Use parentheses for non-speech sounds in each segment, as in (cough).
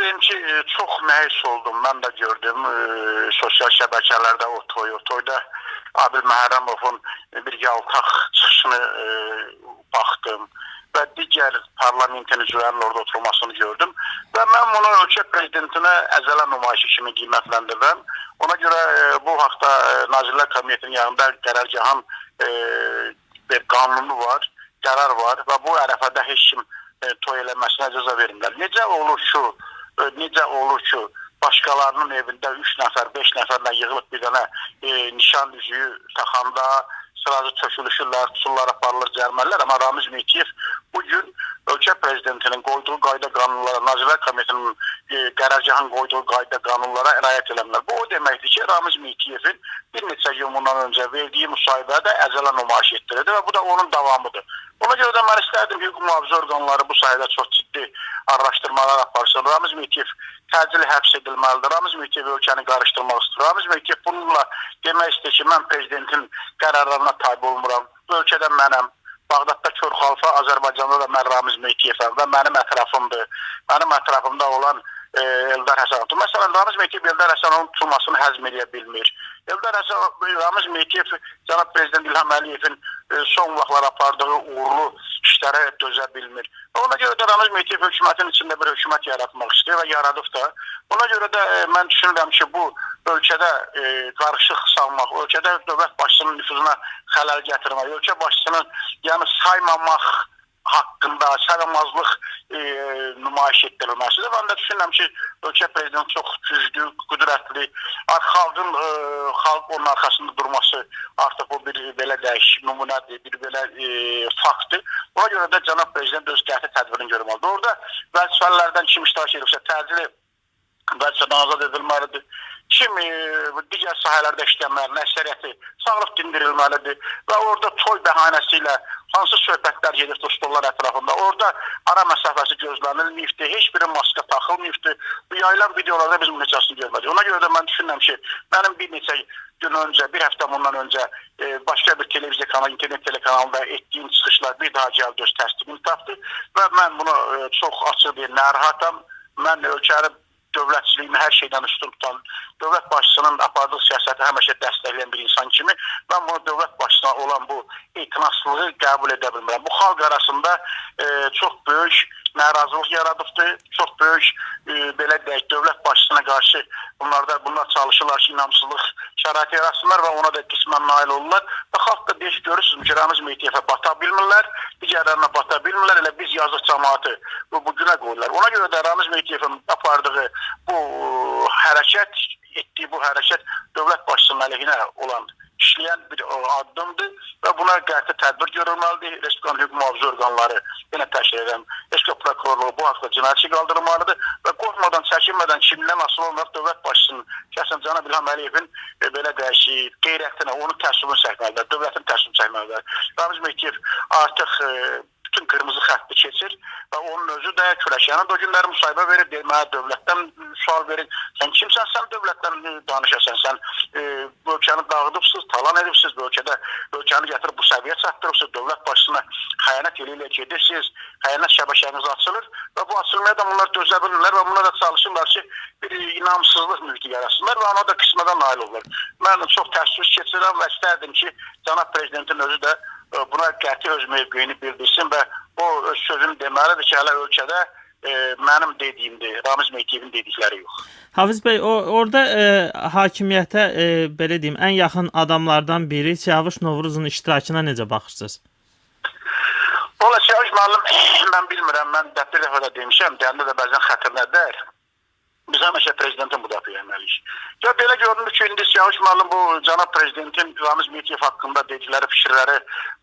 deyim ki, e, çox məyus oldum. Mən də gördüm e, sosial şəbəkələrdə o toy, o toyda Abil Məhərrəmovun e, bir yaltaq çıxışını e, baxdım və digər parlamentin üzvlərinin orada oturmasını gördüm və mən bunu ölkə prezidentinə əzələ nümayişi kimi qiymətləndirirəm. Ona görə e, bu haqda e, Nazirlər Kabinetinin yanında qərargahın e, bir qanunu var, qərar var və bu ərəfədə heç kim e, toy eləməsinə icazə vermirlər. Necə olur ki, necə olur ki, başqalarının evində 3 nəfər, 5 nəfərlə yığılıb bir dənə e, nişan üzüyü taxanda sırası çökülüşürlər, tuturlar, aparılır, cərmələr. Amma Ramiz Mehdiyev bu gün ölkə prezidentinin qoyduğu qayda qanunlara, Nazirlər Komitetinin e, qərargahın qoyduğu qayda qanunlara riayət eləmirlər. Bu o deməkdir ki, Ramiz Mehdiyevin bir neçə gün bundan öncə verdiyi müsahibədə əzələ nümayiş etdirildi və bu da onun davamıdır. Ona görə də istərdim hüquq mühafizə orqanları bu sahədə çox ciddi araşdırmalar aparsın. Ramiz Mehdiyev təcili həbs edilməlidir. Ramiz Mehdiyev ölkəni qarışdırmaq istəyir. Ramiz Mehdiyev bununla demək istəyir ki, mən prezidentin qərarlarına tabe olmuram. Bu ölkədə mənəm. Bağdadda Kör Xalfa, Azərbaycanda da mən Ramiz Mehdiyevəm və mənim ətrafımdır. Mənim ətrafımda olan e, Eldar Həsənov. Məsələn, Ramiz Mehdiyev Eldar Həsənovun tutulmasını həzm edə bilmir. Eldar Həsənov, Ramiz Mehdiyev cənab prezident İlham Əliyevin e, son vaxtlar apardığı uğurlu işlərə dözə bilmir. Ona görə də Ramiz Mehdiyev hökumətin içində bir hökumət yaratmaq istəyir və yaradıb da. Ona görə də e, mən düşünürəm ki, bu ölkədə e, qarışıq salmaq, ölkədə dövlət başçısının nüfuzuna xələl gətirmək, ölkə başçısının yəni saymamaq haqqında sayılmazlıq e, nümayiş etdirilməsidir. Mən də düşünürəm ki, ölkə prezidenti çox güclü, qüdrətli, xalqın e, xalq onun arxasında durması artıq o bir belə dəyişik nümunədir, bir belə e, faktdır. Ona görə də cənab prezident öz qəti tədbirini görməlidir. Orada vəzifələrdən kim iştirak edirsə, təcili vəzifədən azad edilməlidir. Kim e, digər sahələrdə işləyənlərin əksəriyyəti sağlıq dindirilməlidir və orada toy bəhanəsi ilə hansı söhbətlər gedir dostlar ətrafında. Orada ara məsafəsi gözlənilməyibdir. Heç biri maska taxılmayıbdır. Bu yayılan videolarda biz bunun neçəsini görmədik. Ona görə də mən düşünürəm ki, mənim bir neçə gün öncə, bir həftə bundan öncə e, başqa bir televiziya kanalı, internet telekanalında etdiyim çıxışlar bir daha gəldi öz təsdiqini tapdı və mən bunu e, çox açıq deyim, narahatam. Mən ölkəni dövlətçiliyini hər şeydən üstün tutan, dövlət başçısının apardığı siyasəti həmişə dəstəkləyən bir insan kimi mən bunu dövlət başçısına olan bu etinaslığı qəbul edə bilmirəm. Bu xalq arasında e, çox böyük narazılıq yaradıbdı. Çox böyük e, belə deyək, dövlət başçısına qarşı bunlarda bunlar çalışırlar ki, inamsızlıq şəraiti yaratsınlar və ona da qismən nail olurlar. Və xalq da deyir, görürsünüz Ramiz Mehdiyevə bata bilmirlər, digərlərinə bata bilmirlər, elə biz yazıq cəmaatı bu, bu günə qoyurlar. Ona görə də Ramiz Mehdiyevin apardığı bu hərəkət, etdiyi bu hərəkət dövlət başçısının əleyhinə olan işləyən bir addımdır və buna qəti tədbir görülməlidir. Respublikanın hüquq mühafizə orqanları yenə təşkil edən Respublika prokurorluğu bu haqda cinayət işi qaldırılmalıdır və qorxmadan, çəkinmədən kimdən asılı olmayaraq dövlət başçısının, şəxsən cənab İlham Əliyevin e, belə dəyişik qeyrətinə, onun təslimini çəkməlidir, dövlətin təslimini çəkməlidir. Ramiz Mehdiyev artıq e, bütün qırmızı xətti keçir və onun özü də Kürəkyanın da o günləri müsahibə verir, deyir, mənə dövlətdən sual verin. Sən kimsən, sən dövlətdən danışasan, sən e, bu ölkəni dağıdıbsınız, talan edibsiniz, bu ölkədə ölkəni gətirib bu səviyyə çatdırıbsınız, dövlət başçısına xəyanət ilə gedirsiniz, xəyanət şəbəkəniz açılır və bu açılmaya da bunlar dözə bilmirlər və bunlar da çalışırlar ki, bir inamsızlıq mühiti yaratsınlar və ona da qismədən nail olurlar. Mən çox təəssüf keçirəm və istərdim ki, cənab prezidentin özü də buna qəti öz mövqeyini bildirsin və o öz sözünü deməlidir ki, hələ ölkədə e, mənim dediyimdir, Ramiz Mehdiyevin dedikləri yox. Hafiz bəy, o orada e, hakimiyyətə e, belə deyim, ən yaxın adamlardan biri Çavuş Novruzun iştirakına necə baxırsınız? Valla Çavuş müəllim, (clears throat) mən bilmirəm, mən dəfə dəfə də demişəm, deyəndə də bəzən xətrinədir. Biz həmişə prezidentin müdafiə etməliyik. Ya belə görünür ki, indi Siyavuş müəllim bu cənab prezidentin Ramiz Mehdiyev haqqında dedikləri fikirləri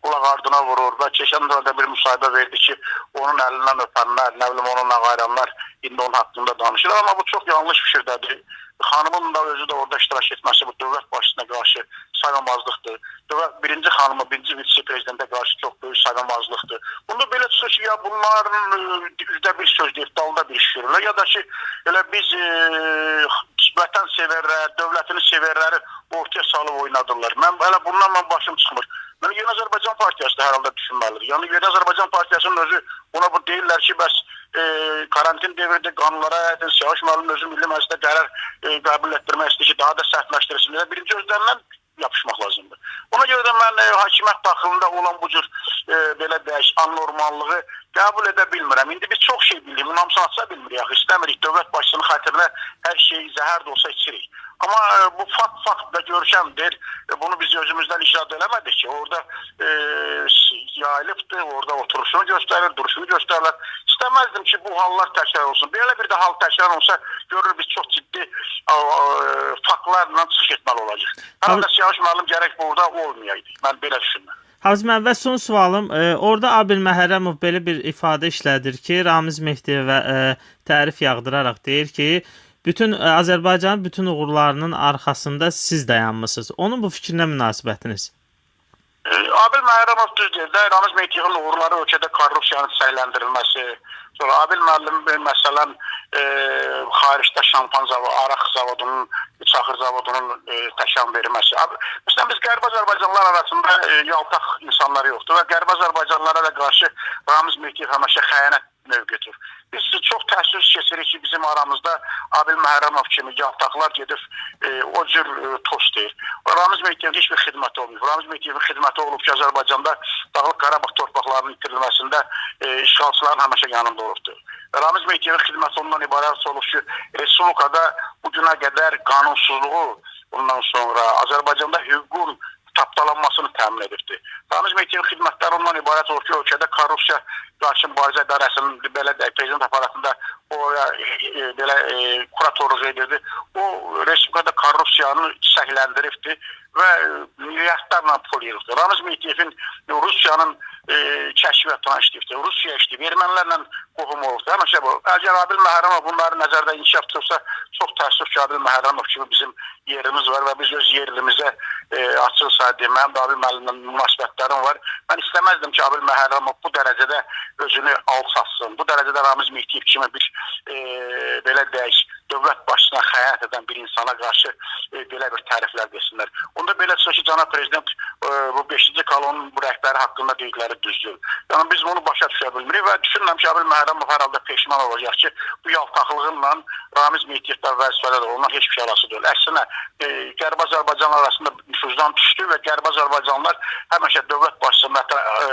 qulaq ardına vurur və keçən dövrdə bir müsahibə verdi ki, onun əlindən öpənlər, nə bilim onunla qayranlar indi onun haqqında danışır. Amma bu çox yanlış fikirdədir. Xanımın da özü də orada iştirak etməsi bu dövlət başçısına qarşı sayılmazlıqdır. Dövlət birinci xanımı, birinci vitse prezidentə qarşı çox böyük sayılmazlıqdır. Bunda belə çıxır ki, ya bunların üzdə bir söz deyib, dalda bir iş görürlər, ya da ki, elə biz e, vətən sevərlər, dövlətini sevərləri ortaya salıb oynadırlar. Mən hələ bundan mən başım çıxmır. Yəni Yeni Azərbaycan Partiyası da hər halda düşünməlidir. Yəni Yeni Azərbaycan Partiyasının özü ona bu deyirlər ki, bəs e, karantin devirde qanunlara aydın Siyavuş müəllim özü Milli Məclisdə qərar e, qəbul etdirmək istəyir ki, daha da sərtləşdirsin. deyə Birinci özlərindən yapışmaq lazımdır. Ona görə də mən e, hakimiyyət daxilində olan bu cür e, belə deyək, anormallığı qəbul edə bilmirəm. İndi biz çox şey bilirik, aça bilmirik. İstəmirik dövlət başçısının xatirinə hər şey zəhər də olsa içirik. Amma e, bu fakt fakt da görkəmdir. E, bunu biz özümüzdən icad eləmədik ki. Orada e, yayılıbdır, orada oturuşunu göstərir, duruşunu göstərirlər. İstəməzdim ki, bu hallar təkrar olsun. Belə bir də hal təkrar olsa, görür biz çox ciddi a, faktlarla çıxış etməli olacaq. Həm də Siyavuş müəllim gərək burada olmayaydı. Mən belə düşünürəm. Müəllim və son sualım, e, orada Abil Məhərrəmov belə bir ifadə işlədir ki, Ramiz Mehdiyevə e, tərif yağdıraraq deyir ki, bütün e, Azərbaycanın bütün uğurlarının arxasında siz dayanmısınız. Onun bu fikrinə münasibətiniz? E, Abil Məhərrəmov düz deyir də, Ramiz Mehdiyevin uğurları ölkədə korrupsiyanın çiçəkləndirilməsi, sonra Abil müəllim məsələn e, xaricdə şampan zavodu, araq zavodunun, çaxır zavodunun e, təkan verməsi. Məsələn biz Qərbi Azərbaycanlılar arasında e, yaltaq insanlar yoxdur və Qərbi Azərbaycanlılara da qarşı Ramiz Mehdiyev həmişə xəyanət mövqedir. Biz çox təəssüf keçirik ki, bizim aramızda Abil Məhərrəmov kimi yaltaqlar gedib e, o cür e, tost deyir. Ramiz Mehdiyevin heç bir xidməti olmayıb. Ramiz Mehdiyevin xidməti olub ki, Azərbaycanda Dağlıq Qarabağ torpaqlarının itirilməsində e, işğalçıların həmişə yanında olubdu. Və Ramiz Mehdiyevin xidməti ondan ibarət olub ki, Respublikada bu günə qədər qanunsuzluğu bundan sonra Azərbaycanda hüququn tapdalanmasını təmin edibdi. Ramiz Mehdiyevin xidmətləri ondan ibarət olur ki, ölkədə korrupsiya qarşı mübarizə idarəsinin belə deyək, prezident aparatında oraya e, e, belə e, kuratorluq edirdi. O respublikada korrupsiyanı çiçəkləndiribdi və e, milyardlarla pul yığdı. Ramiz Mehdiyevin Rusiyanın e, kəşfiyyatına işləyibdi. Rusiya işləyib, ermənilərlə qohum olubdu. Həmişə bu. Əgər Abil Məhərrəmov bunları nəzərdə inkişaf tutsa, çox təəssüf ki, Abil Məhərrəmov kimi bizim yerimiz var və biz öz yerimizə e, açıq saydı. Mənim də Abil müəllimlə münasibətlərim var. Mən istəməzdim ki, Abil Məhərrəmov bu dərəcədə özünü alçatsın. Bu dərəcədə Ramiz Mehdiyev kimi bir e, belə deyək, dövlət başçısına xəyanət edən bir insana qarşı e, belə bir təriflər desinlər. Onda belə çıxır ki, cənab prezident e, bu 5-ci kolonun bu rəhbəri haqqında dedikləri düzdür. Yəni biz bunu başa düşə bilmirik və düşünürəm ki, Abil Məhərrəmov hər halda peşman olacaq ki, bu yaltaqlığınla Ramiz Mehdiyevdə vəzifədə ondan heç bir şey arası deyil. Əksinə e, Qərbi Azərbaycan arasında nüfuzdan düşdü və Qərbi Azərbaycanlılar həmişə dövlət başçısı e,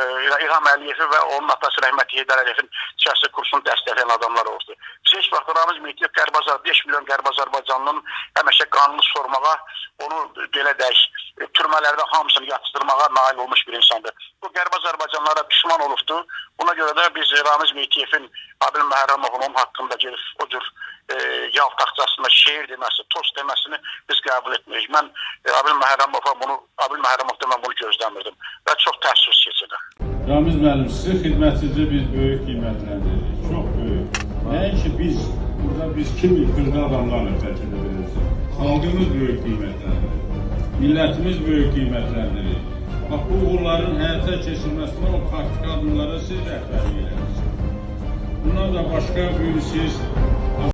İlham Əliyevi və onun atası Rəhmət Heydər Əliyevin siyasi kursunu dəstəkləyən adamlar oldu. Biz heç vaxt Ramiz Mehdiyev Qərbi Azər 5 milyon Qərbi Azərbaycanlının həmişə qanunu sormağa, onu belə deyək, e, türmələrdə hamısını yatızdırmağa nail olmuş bir insandır. Bu Qərbi Azərbaycanlara pişman olubdu. Buna görə də biz Ramiz Mehdiyevin Abil Məhərrəmovun onun haqqında gelib o cür e, yaltaqcasına şeir deməsi, tost deməsini biz qəbul etmirik. Mən e, Abil Məhərrəmova bunu Abil Məhərrəmovdan mən bunu gözləmirdim və çox təəssüf keçirdim. Ramiz müəllim, sizin xidmətinizi biz böyük qiymətləndiririk. Çox böyük. Nəinki biz, burada biz kimi xırda adamlarla təşkil edirik. Xalqımız böyük qiymətləndirir. Millətimiz böyük qiymətləndirir. Bax, bu uğurların həyata keçirilməsində o praktik adımlara siz rəhbərlik edirsiniz. Bundan da başqa bu gün siz